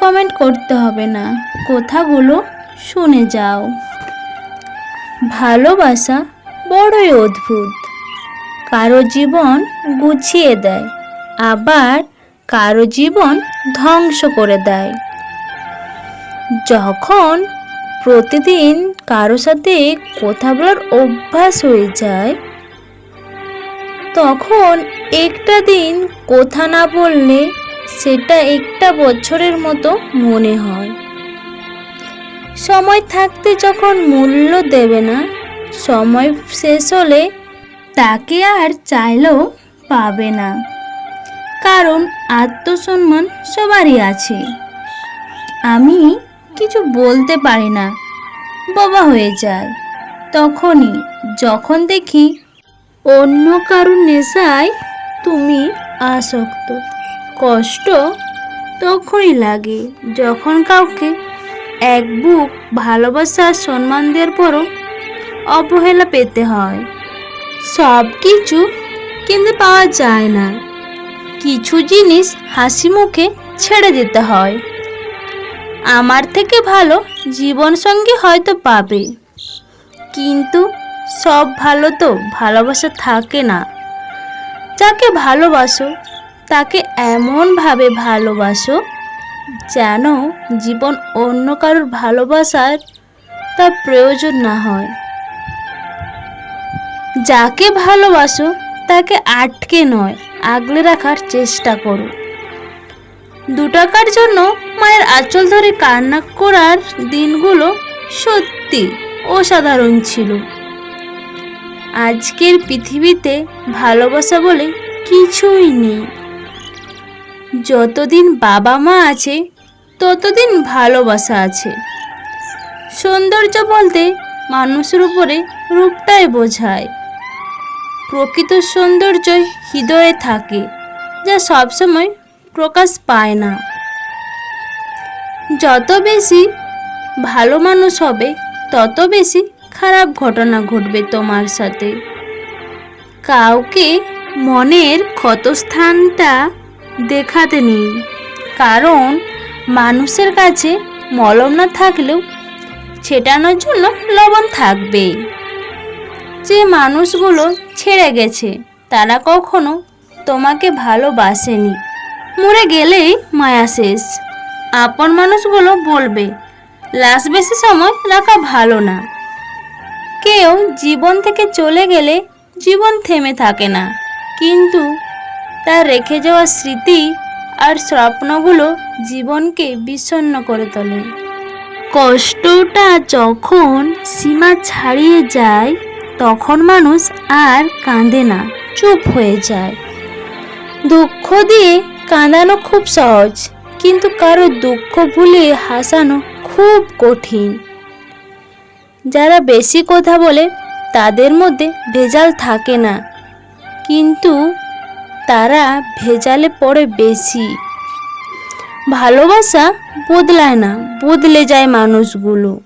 Comment করতে হবে না। কথাগুলো শুনে যাও। ভালোবাসা বড়ই অদ্ভুত। কারও জীবন গুছিয়ে দেয়, আবার কারও জীবন ধ্বংস করে দেয়। যখন প্রতিদিন কারও সাথে কথা বলার অভ্যাস হয়ে যায়, তখন একটা দিন কথা না বললে সেটা একটা বছরের মতো মনে হয়। সময় থাকতে যখন মূল্য দেবে না, সময় শেষ হলে তাকে আর চাইলেও পাবে না। কারণ আত্মসম্মান সবারই আছে। আমি কিছু বলতে পারি না। বাবা হয়ে যায়। তখনই যখন দেখি অন্য কারোর নেশায় তুমি আসক্ত। কষ্ট তখনই লাগে। যখন কাউকে এক বুক ভালোবাসার সম্মান দেওয়ার পরও অবহেলা পেতে হয়। সব কিছু কিনতে পাওয়া যায় না। কিছু জিনিস হাসি মুখে ছেড়ে দিতে হয়। আমার থেকে ভালো জীবনসঙ্গী হয়তো পাবে। কিন্তু সব ভালো তো ভালোবাসা থাকে না। যাকে ভালোবাসো তাকে এমনভাবে ভালোবাসো যেন জীবন অন্য কারোর ভালোবাসার তার প্রয়োজন না হয়। যাকে ভালোবাসো তাকে আটকে নয়, আগলে রাখার চেষ্টা করো। দু টাকার জন্য মায়ের আঁচল ধরে কান্না করার দিনগুলো সত্যি অসাধারণ ছিল। আজকের পৃথিবীতে ভালোবাসা বলে কিছুই নেই। যতদিন বাবা মা আছে, ততদিন ভালোবাসা আছে। সৌন্দর্য বলতে মানুষের উপরে রূপটাই বোঝায়। প্রকৃত সৌন্দর্য হৃদয়ে থাকে, যা সবসময় প্রকাশ পায় না। যত বেশি ভালো মানুষ হবে, তত বেশি খারাপ ঘটনা ঘটবে তোমার সাথে। কাউকে মনের ক্ষতস্থানটা দেখাতে নেই। কারণ মানুষের কাছে মলম না থাকলেও ছেটানোর জন্য লবণ থাকবেই যে মানুষগুলো ছেড়ে গেছে, তারা কখনো তোমাকে ভালোবাসেনি। মরে গেলেই মায়া শেষ। আপন মানুষগুলো বলবে, লাশ বেশি সময় রাখা ভালো না। কেউ জীবন থেকে চলে গেলে জীবন থেমে থাকে না। কিন্তু তার রেখে যাওয়া স্মৃতি আর স্বপ্নগুলো জীবনকে বিষণ্ণ করে তোলে। কষ্টটা যখন সীমা ছাড়িয়ে যায়, তখন মানুষ আর কাঁদে না, চুপ হয়ে যায়। দুঃখ দিয়ে কাঁদানো খুব সহজ, কিন্তু কারও দুঃখ ভুলে হাসানো খুব কঠিন। যারা বেশি কথা বলে, তাদের মধ্যে ভেজাল থাকে না। কিন্তু তারা ভেজালে পড়ে বেশি। ভালোবাসা বদলায় না, বদলে যায় মানুষগুলো।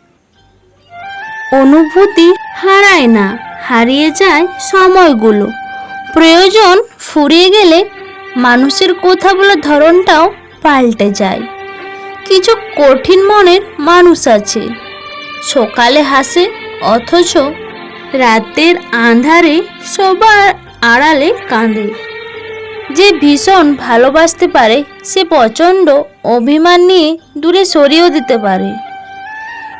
অনুভূতি হারায় না, হারিয়ে যায় সময়গুলো। প্রয়োজন ফুরিয়ে গেলে মানুষের কথা বলার ধরনটাও পাল্টে যায়। কিছু কঠিন মনের মানুষ আছে। সকালে হাসে, অথচ রাতের আঁধারে সবার আড়ালে কাঁদে। যে ভীষণ ভালোবাসতে পারে, সে প্রচণ্ড অভিমান নিয়ে দূরে সরিয়েও দিতে পারে।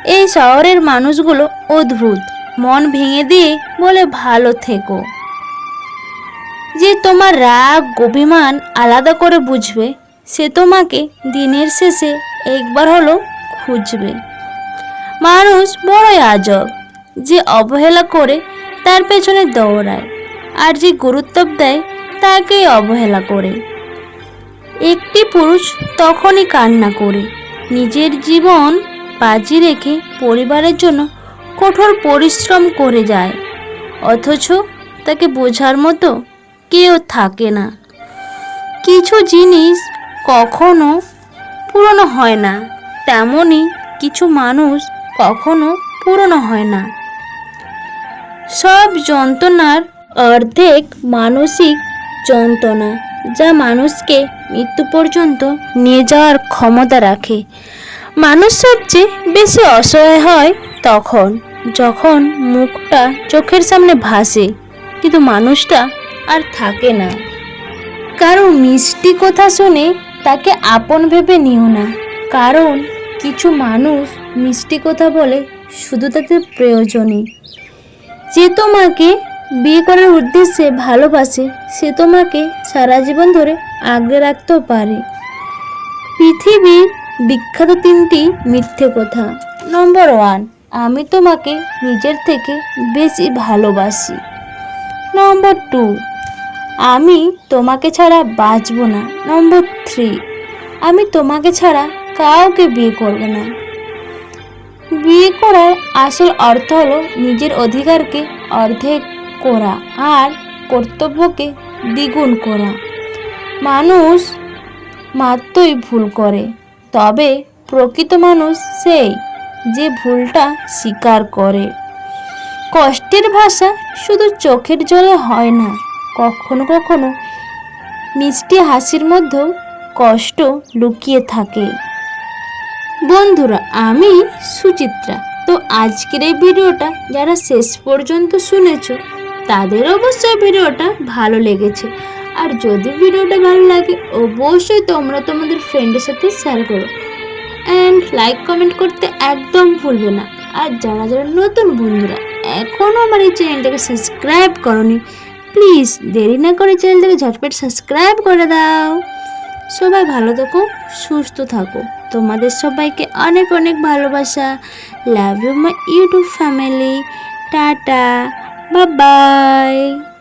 এই শহরের মানুষগুলো অদ্ভুত। মন ভেঙে দিয়ে বলে, ভালো থেকো। যে তোমার রাগ, অভিমান আলাদা করে বুঝবে, সে তোমাকে দিনের শেষে একবার হলো খুঁজবে। মানুষ বড়ই আজব যে অবহেলা করে তার পেছনে দৌড়ায় আর যে গুরুত্ব দেয় তাকেই অবহেলা করে। একটি পুরুষ তখনই কান্না করে। নিজের জীবন বাজি রেখে পরিবারের জন্য কঠোর পরিশ্রম করে যায়। অথচ তাকে বোঝার মতো কেউ থাকে না। কিছু জিনিস কখনো পুরনো হয় না। তেমনই কিছু মানুষ কখনো পুরনো হয় না। সব যন্ত্রণার অর্ধেক মানসিক যন্ত্রণা যা মানুষকে মৃত্যু পর্যন্ত নিয়ে যাওয়ার ক্ষমতা রাখে। মানুষ সবচেয়ে বেশি অসহায় হয় তখন, যখন মুখটা চোখের সামনে ভাসে, কিন্তু মানুষটা আর থাকে না। কারও মিষ্টি কথা শুনে তাকে আপন ভেবে নিও না। কারণ কিছু মানুষ মিষ্টি কথা বলে শুধু তাদের প্রয়োজনে। যে তোমাকে বিয়ে করার উদ্দেশ্যে ভালোবাসে, সে তোমাকে সারা জীবন ধরে আগলে রাখতেও পারে। পৃথিবীর বিখ্যাত তিনটি মিথ্যে কথা। নম্বর ওয়ান আমি তোমাকে নিজের থেকে বেশি ভালোবাসি। নম্বর টু আমি তোমাকে ছাড়া বাঁচব না। নম্বর থ্রি আমি তোমাকে ছাড়া কাউকে বিয়ে করব না। বিয়ে করার আসল অর্থ হলো নিজের অধিকারকে অর্ধেক করা আর কর্তব্যকে দ্বিগুণ করা। মানুষ মাত্রই ভুল করে, তবে প্রকৃত মানুষ সেই যে ভুলটা স্বীকার করে। কষ্টের ভাষা শুধু চোখের জলে হয় না, কখনো কখনো মিষ্টি হাসির মধ্যেও কষ্ট লুকিয়ে থাকে। বন্ধুরা, আমি সুচিত্রা। তো আজকের এই ভিডিওটা যারা শেষ পর্যন্ত শুনেছো তাদের অবশ্যই ভিডিওটা ভালো লেগেছে। আর যদি ভিডিওটা ভালো লাগে, অবশ্যই তোমরা তোমাদের ফ্রেন্ডের সাথে শেয়ার করো। অ্যান্ড লাইক কমেন্ট করতে একদম ভুলবে না। আর যারা যারা নতুন বন্ধুরা এখনও আমার এই চ্যানেলটাকে সাবস্ক্রাইব করনি প্লিজ দেরি না করে চ্যানেলটাকে ঝটপট সাবস্ক্রাইব করে দাও। সবাই ভালো থাকো, সুস্থ থাকো। তোমাদের সবাইকে অনেক অনেক ভালোবাসা। Love you my YouTube family tata. Bye-bye!